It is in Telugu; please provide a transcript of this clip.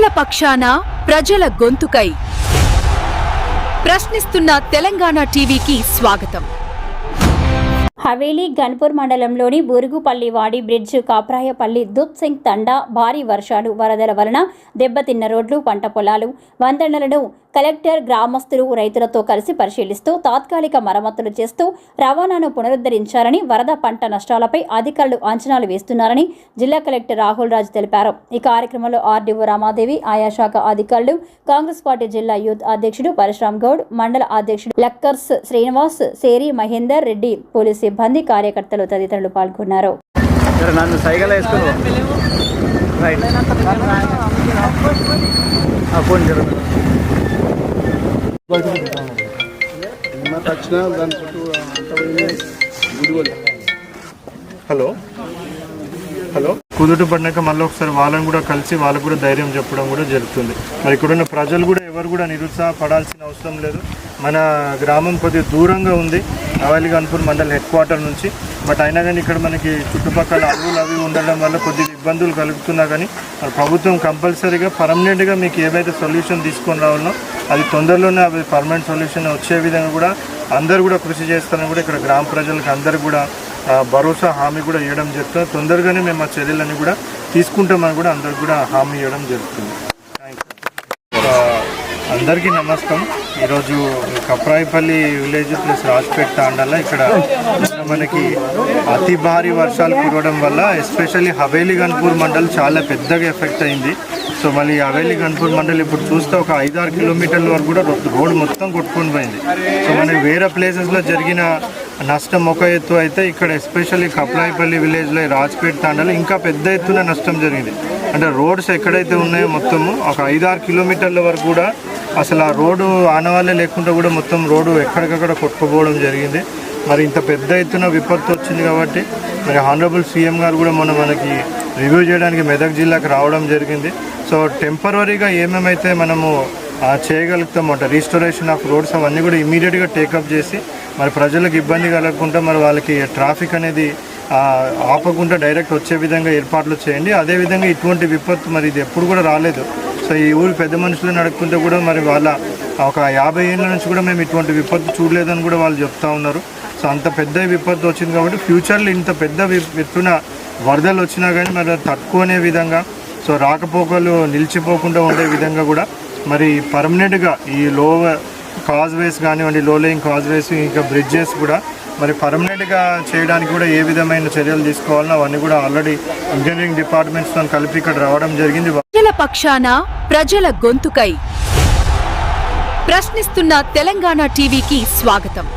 ప్రజల పక్షాన ప్రజల గొంతుకై. ప్రశ్నిస్తున్న తెలంగాణ టీవీకి స్వాగతం. హవేలీ గన్పూర్ మండలంలోని బురుగుపల్లివాడి బ్రిడ్జ్ కాప్రాయపల్లి దుప్సింగ్ తండా భారీ వర్షాలు వరదల వలన దెబ్బతిన్న రోడ్లు పంట పొలాలు వంతెనలను కలెక్టర్ గ్రామస్తులు రైతులతో కలిసి పరిశీలిస్తూ తాత్కాలిక మరమ్మతులు చేస్తూ రవాణాను పునరుద్ధరించారని వరద పంట నష్టాలపై అధికారులు అంచనాలు వేస్తున్నారని జిల్లా కలెక్టర్ రాహుల్ రాజ్ తెలిపారు. ఈ కార్యక్రమంలో ఆర్డీఓ రామాదేవి ఆయా శాఖ అధికారులు కాంగ్రెస్ పార్టీ జిల్లా యూత్ అధ్యక్షుడు పరశురామ్ గౌడ్ మండల అధ్యక్షుడు లక్కర్స్ శ్రీనివాస్ సేరి మహేందర్ రెడ్డి పోలీస్ సిబ్బంది కార్యకర్తలు తదితరులు పాల్గొన్నారు. నన్ను వేసుకుని రైట్ ఫోన్ జరుగుతుంది నిన్న తక్షణ దాని చుట్టూ అంత పోయింది గుడిగోలు హలో? హలో? కుదుట పడినాక మళ్ళీ ఒకసారి వాళ్ళని కూడా కలిసి వాళ్ళకు కూడా ధైర్యం చెప్పడం కూడా జరుగుతుంది. మరి ఇక్కడున్న ప్రజలు కూడా ఎవరు కూడా నిరుత్సాహపడాల్సిన అవసరం లేదు. మన గ్రామం కొద్దిగా దూరంగా ఉంది. అవలి గన్పూర్ మండల్ హెడ్ క్వార్టర్ నుంచి. బట్ అయినా కానీ ఇక్కడ మనకి చుట్టుపక్కల అడవులు అవి ఉండడం వల్ల కొద్దిగా ఇబ్బందులు కలుగుతున్నా కానీ ప్రభుత్వం కంపల్సరీగా పర్మనెంట్గా మీకు ఏవైతే సొల్యూషన్ తీసుకొని రావాలనో అది తొందరలోనే అవి పర్మనెంట్ సొల్యూషన్ వచ్చే విధంగా కూడా అందరూ కూడా కృషి చేస్తారని కూడా ఇక్కడ గ్రామ ప్రజలకు అందరూ కూడా భరోసా హామీ కూడా ఇవ్వడం జరుగుతుంది. తొందరగానే మేము ఆ చర్యలన్నీ కూడా తీసుకుంటామని కూడా అందరికి కూడా హామీ ఇవ్వడం జరుగుతుంది. అందరికీ నమస్కారం. ఈరోజు కప్రాయిపల్లి విలేజ్ ప్లస్ రాజ్పేట్ తాండాల ఇక్కడ మనకి అతి భారీ వర్షాలు కురవడం వల్ల ఎస్పెషల్లీ హవేలీ గన్పూర్ మండల్ చాలా పెద్దగా ఎఫెక్ట్ అయింది. సో మళ్ళీ హవేలీ గన్పూర్ మండల్ ఇప్పుడు చూస్తే ఒక ఐదారు కిలోమీటర్ల వరకు కూడా రోడ్డు రోడ్ మొత్తం కొట్టుకొని పోయింది. సో మనకి వేరే ప్లేసెస్లో జరిగిన నష్టం ఒక ఎత్తు అయితే ఇక్కడ ఎస్పెషల్లీ కప్లాయిపల్లి విలేజ్లో రాజ్పేట్ తాండాలో ఇంకా పెద్ద ఎత్తున నష్టం జరిగింది. అంటే రోడ్స్ ఎక్కడైతే ఉన్నాయో మొత్తము ఒక ఐదారు కిలోమీటర్ల వరకు కూడా అసలు ఆ రోడ్డు ఆనవాళ్ళే లేకుండా కూడా మొత్తం రోడ్డు ఎక్కడికక్కడ కొట్టుకుపోవడం జరిగింది. మరి ఇంత పెద్ద ఎత్తున విపత్తు వచ్చింది కాబట్టి మరి హానరబుల్ సీఎం గారు కూడా మొన్న మనకి రివ్యూ చేయడానికి మెదక్ జిల్లాకు రావడం జరిగింది. సో టెంపరీగా ఏమేమైతే మనము ఆ, చేయగలుగుతాం అంటే రీస్టోరేషన్ ఆఫ్ రోడ్స్ అవన్నీ కూడా ఇమీడియట్గా టేకప్ చేసి మరి ప్రజలకు ఇబ్బంది కలగకుండా మరి వాళ్ళకి ట్రాఫిక్ అనేది ఆపకుండా డైరెక్ట్ వచ్చే విధంగా ఏర్పాట్లు చేయండి. అదేవిధంగా ఇటువంటి విపత్తు మరి ఇది ఎప్పుడు కూడా రాలేదు. సో ఈ ఊరు పెద్ద మనుషులు నడుపుకుంటే కూడా మరి వాళ్ళ ఒక యాభై ఏళ్ళ నుంచి కూడా మేము ఇటువంటి విపత్తు చూడలేదని కూడా వాళ్ళు చెప్తా ఉన్నారు. సో అంత పెద్ద విపత్తు వచ్చింది కాబట్టి ఫ్యూచర్లో ఇంత పెద్ద వి- ఎత్తున వరదలు వచ్చినా కానీ మరి తట్టుకునే విధంగా సో రాకపోకలు నిలిచిపోకుండా ఉండే విధంగా కూడా మరి పర్మనెంట్గా ఈ లోవర్ కాజ్వేస్ కానివ్వండి లోలేయింగ్ కాజ్వేస్ ఇంకా బ్రిడ్జెస్ కూడా. మరి పర్మనెంట్గా చేయడానికి కూడా ఏ విధమైన చర్యలు తీసుకోవాలన్నా అవన్నీ కూడా ఆల్రెడీ ఇంజనీరింగ్ డిపార్ట్మెంట్స్తో కలిపి ఇక్కడ రావడం జరిగింది. ప్రజల పక్షాన ప్రజల గొంతుకై ప్రశ్నిస్తున్న తెలంగాణ టీవీకి స్వాగతం.